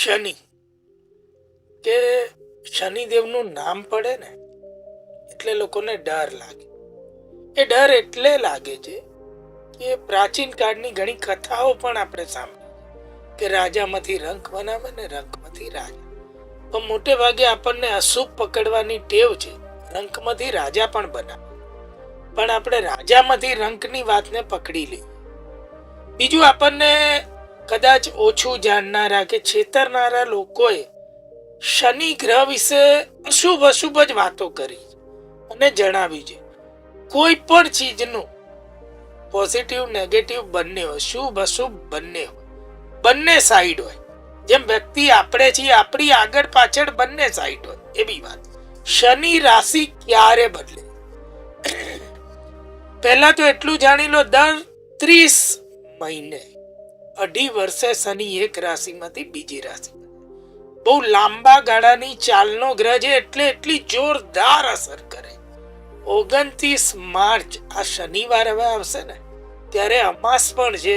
શનિ. કે શનિદેવનું નામ પડે ને, એટલે લોકોને ડર લાગે. એ ડર એટલે લાગે છે કે પ્રાચીન કાળની ઘણી કથાઓ પણ આપણે સાંભળી કે રાજામાંથી રંક બનાવે ને રંકમાંથી રાજા. પણ મોટે ભાગે આપણને અશુભ પકડવાની ટેવ છે રંકમાંથી રાજા પણ બનાવે. પણ આપણે રાજામાંથી રંકની વાતને પકડી લઈએ. બીજું આપણને કદાચ ઓછું જાણનારા કે છેતરનારા લોકોએ શનિ ગ્રહ વિશે અશુભ અશુભ જ વાતો કરી અને જણાવી છે. કોઈ પણ ચીજનું પોઝિટિવ નેગેટિવ બંને હોય, શુભ અશુભ બંને હોય. બંને સાઈડ હોય. જેમ વ્યક્તિ આપણે છીએ, આપણી આગળ પાછળ બંને સાઈડ હોય. એવી વાત. શનિ રાશિ ક્યારે બદલે? પહેલા તો એટલું જાણી લો, દર ત્રીસ મહિને. અઢી વર્ષે શનિ એક રાશિમાંથી બીજી રાશિ. બહુ લાંબા ગાળાની ચાલનો ગ્રહ છે એટલે એટલી જોરદાર અસર કરે. ઓગણત્રીસ માર્ચ આ શનિવાર હવે આવશે ને, ત્યારે અમાસ પણ છે,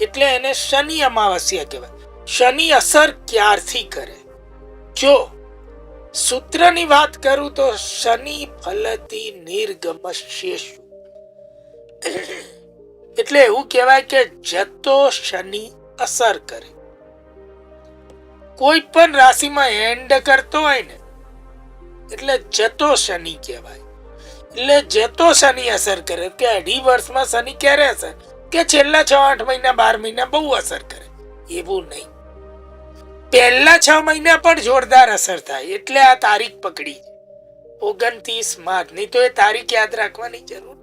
એટલે એને શનિ અમાવસ્યા કહેવાય. શનિ અસર ક્યારથી કરે? જો સૂત્રની વાત કરું તો શનિ ફલતી નિર્ગમશ્યેષુ એટલે એવું કહેવાય કે જતો શનિ અસર કરે. કોઈ પણ રાશિમાં એન્ડ કરતો હોય ને, એટલે જતો શનિ કહેવાય. એટલે જતો શનિ અસર કરે. કે અઢી વર્ષમાં શનિ ક્યારે અસર? કે છેલ્લા છ, આઠ મહિના, બાર મહિના બહુ અસર કરે. એવું નહીં. પહેલા છ મહિના પણ જોરદાર અસર થાય. એટલે આ તારીખ પકડી. ઓગણત્રીસ માર્ચ. નહીં તો એ તારીખ યાદ રાખવાની જરૂર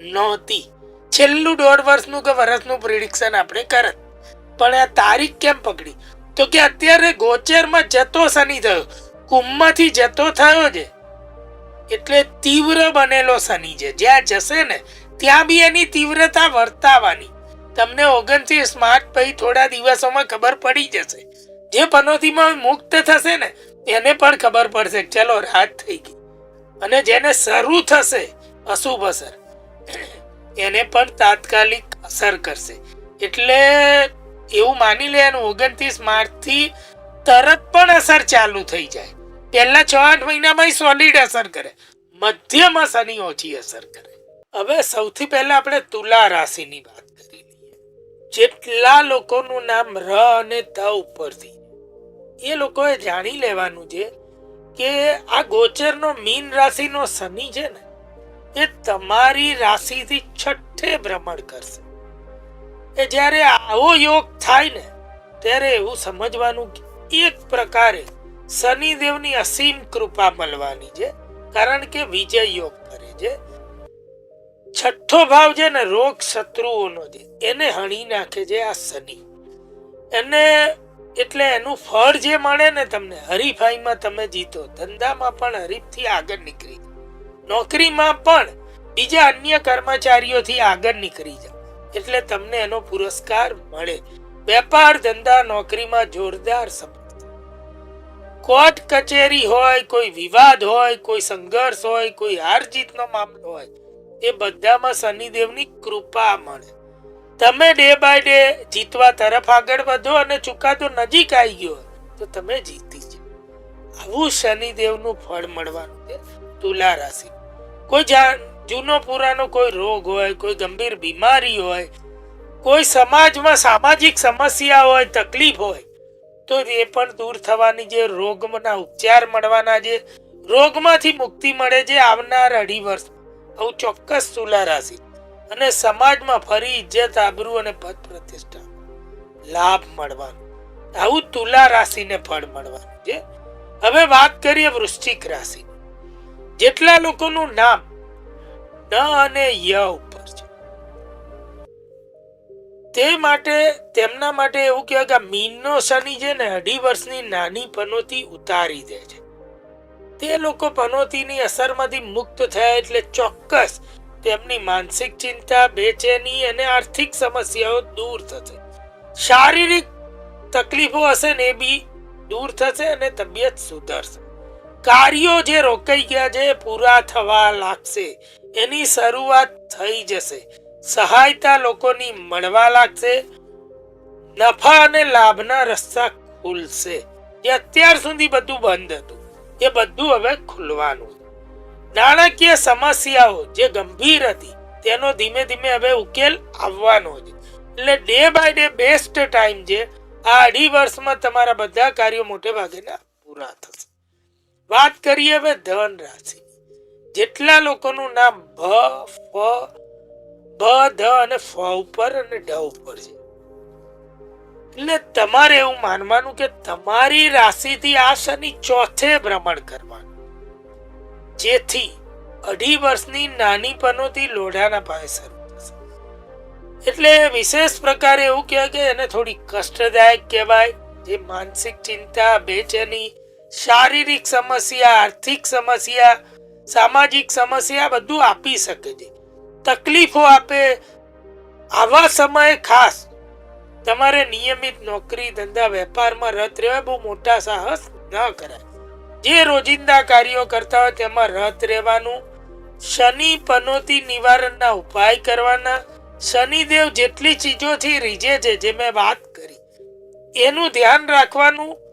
નહોતી. છેલ્લું દોઢ વર્ષનું કે વર્ષનું પ્રિડિક્શન આપણે કરત. પણ આ તારીખ કેમ પકડી? તો કે અત્યારે ગોચરમાં જતો શનિ થયો. કુંભમાંથી જતો થયો છે. એટલે તીવ્ર બનેલો શનિ છે. જ્યાં જશે ને, ત્યાં બી એની તીવ્રતા વર્તાવાની. તમને ઓગણત્રીસ માર્ચ પછી થોડા દિવસોમાં ખબર પડી જશે. જે પનોતીમાં મુક્ત થશે ને, એને પણ ખબર પડશે. ચલો રાત થઈ ગઈ. અને જેને શરૂ થશે, અશુભ અસર. એને પણ તાત્કાલિક અસર કરશે. એટલે એવું માની લેવાનું, ઓગણત્રીસ માર્ચથી તરત પણ અસર ચાલુ થઈ જાય. પહેલા છ આઠ મહિનામાં સોલિડ અસર કરે. મધ્યમાં શનિ ઓછી અસર કરે. હવે સૌથી પહેલા આપણે તુલા રાશિની વાત કરી લઈએ. જેટલા લોકોનું નામ ર અને ત ઉપરથી. એ લોકોએ જાણી લેવાનું છે કે આ ગોચરનો મીન રાશિનો શનિ છે ને એ તમારી રાશિથી છઠ્ઠે ભ્રમણ કરશે. એ જ્યારે આવો યોગ થાય ને, ત્યારે એવું સમજવાનું એક પ્રકારે શનિદેવની અસીમ કૃપા મળવાની છે, કારણ કે વિજય યોગ કરે છે. છઠ્ઠો ભાવ છે ને, રોગ શત્રુઓનો છે, એને હણી નાખે છે આ શનિ. એને એટલે એનું ફળ જે મળે ને તમને, હરીફાઈમાં તમે જીતો, ધંધામાં પણ હરીફથી આગળ નીકળી નોકરીમાં પણ બીજા અન્ય કર્મચારીઓથી આગળ નીકળી જાઓ. એટલે તમને એનો પુરસ્કાર મળે. વેપાર ધંધા નોકરીમાં જોરદાર સફળતા કોર્ટ કચેરી હોય, કોઈ વિવાદ હોય, કોઈ સંઘર્ષ હોય, કોઈ હાર જીતનો મામલો હોય, એ બધામાં શનિદેવની કૃપા મળે. તમે ડે બાય ડે જીતવા તરફ આગળ વધો અને ચુકાદો નજીક આવી ગયો તો તમે જીતી જાઓ. આવું શનિદેવનું ફળ મળવાનું છે. તુલા રાશિ. કોઈ જૂનો પુરાનો કોઈ રોગ હોય, કોઈ ગંભીર બીમારી હોય, કોઈ સમાજમાં સામાજિક સમસ્યા હોય, તકલીફ હોય, તો એ પણ દૂર થવાની જે રોગના ઉપચાર મળવાના જે રોગમાંથી મુક્તિ મળે છે આવનાર અઢી વર્ષ. આવું ચોક્કસ તુલા રાશિ. અને સમાજમાં ફરી ઇજ્જત, આબરૂ અને પદ પ્રતિષ્ઠા. લાભ મળવાનો. આવું તુલા રાશિને ફળ મળવાનું. છે હવે વાત કરીએ વૃશ્ચિક રાશિ જેટલા લોકોનું નામ ન અને ય ઉપર છે. તે માટે, તેમના માટે એવું કહેવાય કે મીનનો શનિ છે ને અઢી વર્ષની નાની પનોતી ઉતારી દે છે. તે લોકો પનોતીની અસરમાંથી મુક્ત થયા એટલે ચોક્કસ તેમની માનસિક ચિંતા, બેચેની અને આર્થિક સમસ્યાઓ દૂર થશે. શારીરિક તકલીફો હશે ને એ બી દૂર થશે અને તબિયત સુધરશે. કાર્યો જે રોકાઈ ગયા છે, પૂરા થવા લાગશે. એની શરૂઆત થઈ જશે. સહાયતા લોકોની મળવા લાગશે. નફા અને લાભના રસ્તા ખુલશે. એ અત્યાર સુધી બધું બંધ હતું. એ બધું હવે ખુલવાનું. નાણાકીય સમસ્યાઓ જે ગંભીર હતી, તેનો ધીમે ધીમે હવે ઉકેલ આવવાનો છે એટલે day by day best time છે. આ અઢી વર્ષમાં તમારા બધા કાર્યો મોટે ભાગેના પૂરા થશે. વાત કરીએ હવે ધન રાશિ. જેટલા લોકોનું નામ ભ, ફ ભ ધ અને ફ ઉપર અને ઢ ઉપર છે. એટલે તમારે એવું માનવાનું કે તમારી રાશિથી આ શનિ ચોથે ભ્રમણ કરવાનું. જેથી અઢી વર્ષની નાની પનોતી લોઢાના પાયે શરૂ થશે. એટલે વિશેષ પ્રકારે એવું કહેવાય કે એને થોડી કષ્ટદાયક કહેવાય, જે માનસિક ચિંતા, બેચેની શારીરિક સમસ્યા, આર્થિક સમસ્યા, સામાજિક સમસ્યા બધું આપી શકે છે. તકલીફો આપે. આવા સમયે ખાસ તમારે નિયમિત નોકરી, ધંધા, વેપારમાં રત રહેવા બહુ મોટા સાહસ ન કરાય. જે રોજિંદા કાર્યો કરતા હોય તેમાં રત રહેવાનું, શનિ પનોતી નિવારણના ઉપાય કરવાના, શનિદેવ જેટલી ચીજોથી રીઝે છે જે મેં વાત કરી. એનું ધ્યાન રાખવાનું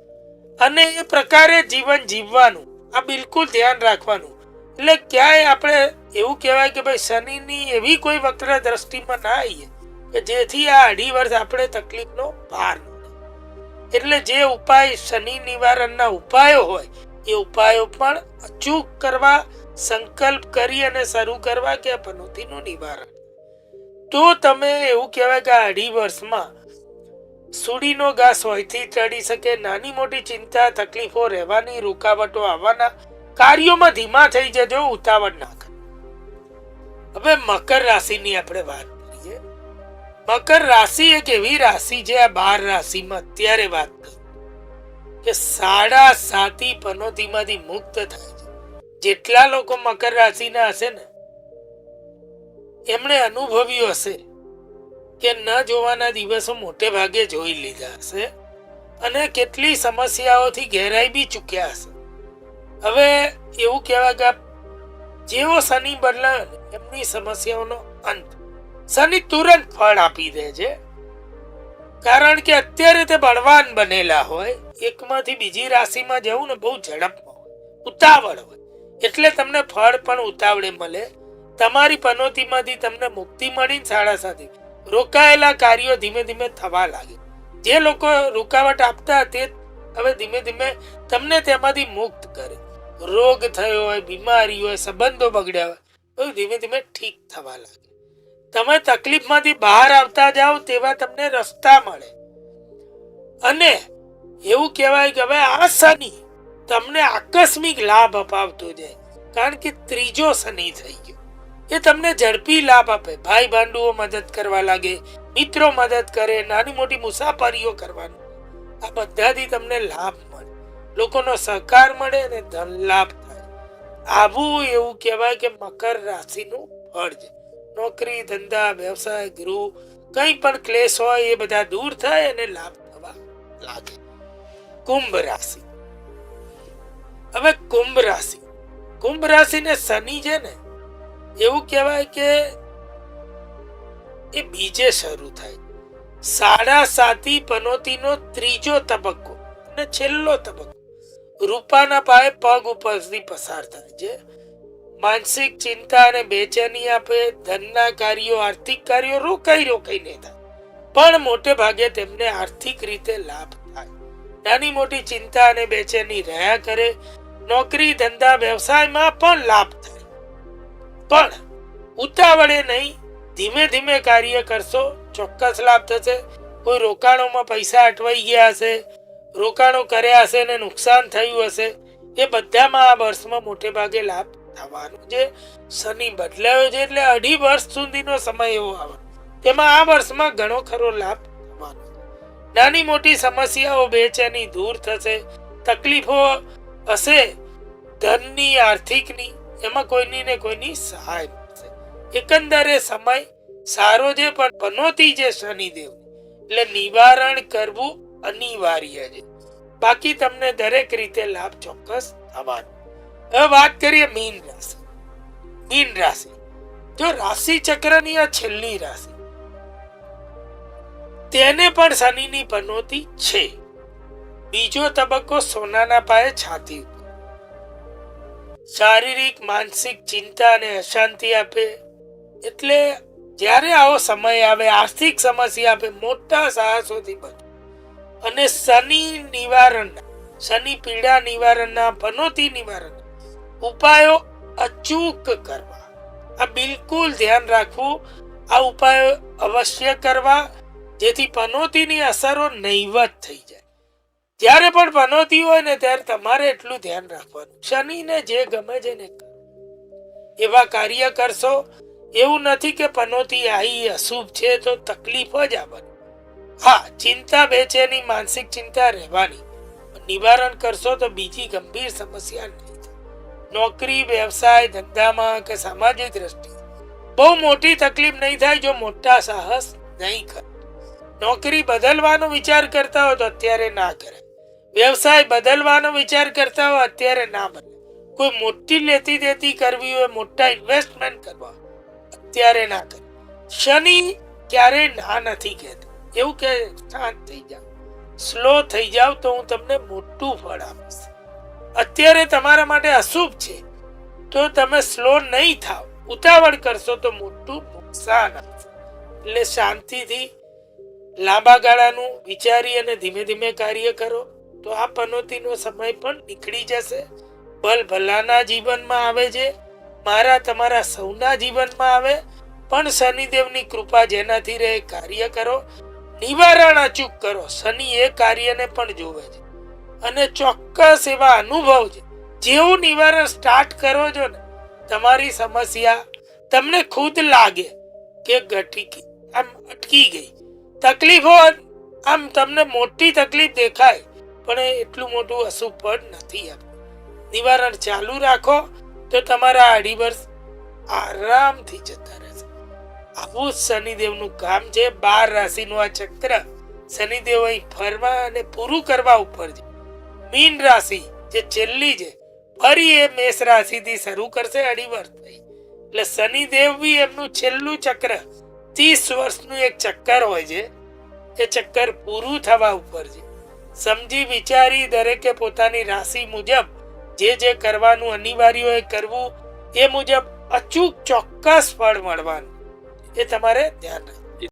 અને એ પ્રકારે જીવન જીવવાનું. આ બિલકુલ ધ્યાન રાખવાનું. એટલે ક્યાંય આપણે એવું કહેવાય કે ભાઈ શનિની એવી કોઈ વક્ર દ્રષ્ટિમાં ના આવીએ કે જેથી આ અઢી વર્ષ આપણે તકલીફનો ભાર એટલે જે ઉપાય શનિ નિવારણના ઉપાયો હોય, એ ઉપાયો પણ અચૂક કરવા, સંકલ્પ કરી અને શરૂ કરવા કે પનોતીનું નિવારણ. તો તમે એવું કહેવાય કે આ અઢી વર્ષમાં સુડીનો ઘાસ હોયથી ચડી શકે નાની મોટી ચિંતા, તકલીફો, રહેવાની રૂકાવટો આવવાના કાર્યોમાં ધીમા થઈ જજો, ઉતાવળ ના કરે. હવે મકર રાશિની આપણે વાત કરીએ. મકર રાશિ એક એવી રાશિ છે આ બાર રાશિમાં અત્યારે વાત કરી. કે સાડા સાતી પનોતીમાંથી મુક્ત થાય છે. જેટલા લોકો મકર રાશિના હશે ને, એમણે અનુભવ્યું હશે કે ન જોવાના દિવસો મોટે ભાગે જોઈ લીધા હશે અને કેટલી સમસ્યાઓથી ઘેરાઈ બી ચૂક્યા હશે. હવે એવું કહેવાય કે જેવો શનિ બદલાયો એમની સમસ્યાઓનો અંત, શનિ તુરંત ફળ આપી દે છે. કારણ કે અત્યારે તે બળવાન બનેલા હોય, એકમાંથી બીજી રાશિમાં જવું ને બહુ ઝડપમાં હોય, ઉતાવળ હોય. એટલે તમને ફળ પણ ઉતાવળે મળે. તમારી પનોતીમાંથી તમને મુક્તિ મળીને શાળા સાથે. રોકાયેલા કાર્યો ધીમે ધીમે થવા લાગે. જે લોકો રૂકાવટ આપતા તે હવે ધીમે ધીમે તમને તેમાંથી મુક્ત કરે. રોગ થયો હોય, બીમારી હોય, સંબંધો બગડ્યા હોય બધું ધીમે ધીમે ઠીક થવા લાગે. તમે તકલીફમાંથી બહાર આવતા જાઓ તેવા તમને રસ્તા મળે. અને એવું કહેવાય કે હવે આ શનિ તમને આકસ્મિક લાભ અપાવતો જાય. કારણ કે ત્રીજો શનિ થઈ ગયો. એ તમને ઝડપી લાભ આપે. ભાઈ ભાંડુઓ મદદ કરવા લાગે, મિત્રો મદદ કરે, નાની મોટી મુસાફરીઓ કરવાનું. આ બધાથી તમને લાભ મળે. લોકોનો સહકાર મળે અને ધન લાભ થાય. આવું એવું કહેવાય કે મકર રાશિનું ફળ છે. નોકરી, ધંધા, વ્યવસાય, ગૃહ, કંઈ પણ ક્લેશ હોય એ બધા દૂર થાય અને લાભ થવા લાગે. કુંભ રાશિ. હવે કુંભ રાશિ. કુંભ રાશિને શનિ છે ને એવું કહેવાય કે એ બીજે શરૂ થાય. સાડા સાતી પનોતીનો ત્રીજો તબક્કો અને છેલ્લો તબક્કો. રૂપાના પાયે પગ ઉપરથી પસાર થાય છે. માનસિક ચિંતા અને બેચેની આપે ધનના કાર્યો, આર્થિક કાર્યો રોકાઈ રોકાઈને થાય. પણ મોટે ભાગે તેમને આર્થિક રીતે લાભ થાય. નાની મોટી ચિંતા અને બેચેની રહ્યા કરે. નોકરી, ધંધા, વ્યવસાયમાં પણ લાભ થાય. પણ ઉતાવળે નહીં, ધીમે ધીમે કાર્ય કરશો, ચોક્કસ લાભ થશે. કોઈ રોકાણોમાં પૈસા અટવાઈ ગયા હશે, રોકાણો કર્યા હશે ને નુકસાન થયું હશે, એ બધામાં આ વર્ષમાં મોટે ભાગે લાભ થવાનો છે. શનિ બદલાયો છે એટલે અઢી વર્ષ સુધીનો સમય એવો આવે. તેમાં આ વર્ષમાં ઘણો ખરો લાભ થવાનો નાની મોટી સમસ્યાઓ બેચેની દૂર થશે, તકલીફો હશે, ધનની, આર્થિકની એમાં કોઈની ને કોઈની સહાય મળશે એકંદરે સમય સારો છે પણ પનોતી છે શનિદેવ. એટલે નિવારણ કરવું અનિવાર્ય છે. બાકી તમને દરેક રીતે લાભ ચોક્કસ થવાનો. હવે વાત કરીએ મીન રાશિ. મીન રાશિ. જો રાશિ ચક્રની આ છેલ્લી રાશિ. તેને પણ શનિની પનોતી છે. બીજો તબક્કો સોનાના પાયે છાતી શારીરિક, માનસિક ચિંતા અને અશાંતિ આપે. એટલે જ્યારે આવો સમય આવે, આર્થિક સમસ્યા આપે, મોટા સાહસોથી બચો અને શનિ નિવારણ, શનિ પીડા નિવારણના પનોતી નિવારણ ઉપાયો અચૂક કરવા. આ બિલકુલ ધ્યાન રાખવું. આ ઉપાયો અવશ્ય કરવા, જેથી પનોતીની અસરો નહીવત થઈ જાય. જ્યારે પણ પનોતી હોય ને ત્યારે તમારે એટલું ધ્યાન રાખવાનું. શનિને જે ગમે છે ને એવા કાર્ય કરશો, એવું નથી કે પનોતી આવી અશુભ છે તો તકલીફ જ આવવાની હા, ચિંતા બેચેની માનસિક ચિંતા રહેવાની. નિવારણ કરશો તો બીજી ગંભીર સમસ્યા નહીં નોકરી, વ્યવસાય, ધંધામાં કે સામાજિક દ્રષ્ટિ. બહુ મોટી તકલીફ નહીં થાય જો મોટા સાહસ નહીં કરે. નોકરી બદલવાનો વિચાર કરતા હો તો અત્યારે ના કરે. વ્યવસાય બદલવાનો વિચાર કરતા હો અત્યારે ના બને. કોઈ મોટી લેતી દેતી કરવી હોય, મોટા ઇન્વેસ્ટમેન્ટ કરવા, અત્યારે ના કરે. શનિ ક્યારેય ના નથી કહેતો. એવું કે શાંત થઈ જાઓ. સ્લો થઈ જાવ તો હું તમને મોટું ફળ આપીશ. અત્યારે તમારા માટે અશુભ છે. તો તમે સ્લો નહીં થાવ. ઉતાવળ કરશો તો મોટું નુકસાન આવશે એટલે શાંતિથી લાંબા ગાળાનું વિચારી અને ધીમે ધીમે કાર્ય કરો. તો આ પનોતીનો સમય પણ નીકળી જશે. ભલ ભલાના જીવનમાં આવે છે. મારા તમારા સૌના જીવનમાં આવે. પણ શનિદેવની કૃપા જેનાથી રહે કાર્ય કરો. નિવારણ અચૂક કરો. શનિ એ કાર્યને પણ જોવે છે. અને ચોક્કસ એવા અનુભવ છે. જેવું નિવારણ સ્ટાર્ટ કરો છો ને, તમારી સમસ્યા તમને ખુદ લાગે કે ઘટી આમ અટકી ગઈ. તકલીફો આમ તમને મોટી તકલીફ દેખાય. પણ એ એટલું મોટું અશુભ ફળ નથી આપતું. નિવારણ ચાલુ રાખો તો તમારા અઢી વર્ષ આરામથી જતા રહેશે. આવું શનિદેવનું કામ છે, બાર રાશિનું આ ચક્ર. શનિદેવ અહીં ફરવા અને પૂરું કરવા ઉપર છે. મીન રાશિ જે છેલ્લી છે, ફરી એ મેષ રાશિથી શરૂ કરશે અઢી વર્ષ થઈ. એટલે શનિદેવ બી એમનું છેલ્લું ચક્ર, ત્રીસ વર્ષનું એક ચક્કર હોય છે. એ ચક્કર પૂરું થવા ઉપર છે. સમજી વિચારી દરેકે પોતાની રાશિ મુજબ જે જે કરવાનું અનિવાર્ય હોય કરવું એ મુજબ અચૂક ચોક્કસ ફળ મળવાનું. એ તમારે ધ્યાન રાખવું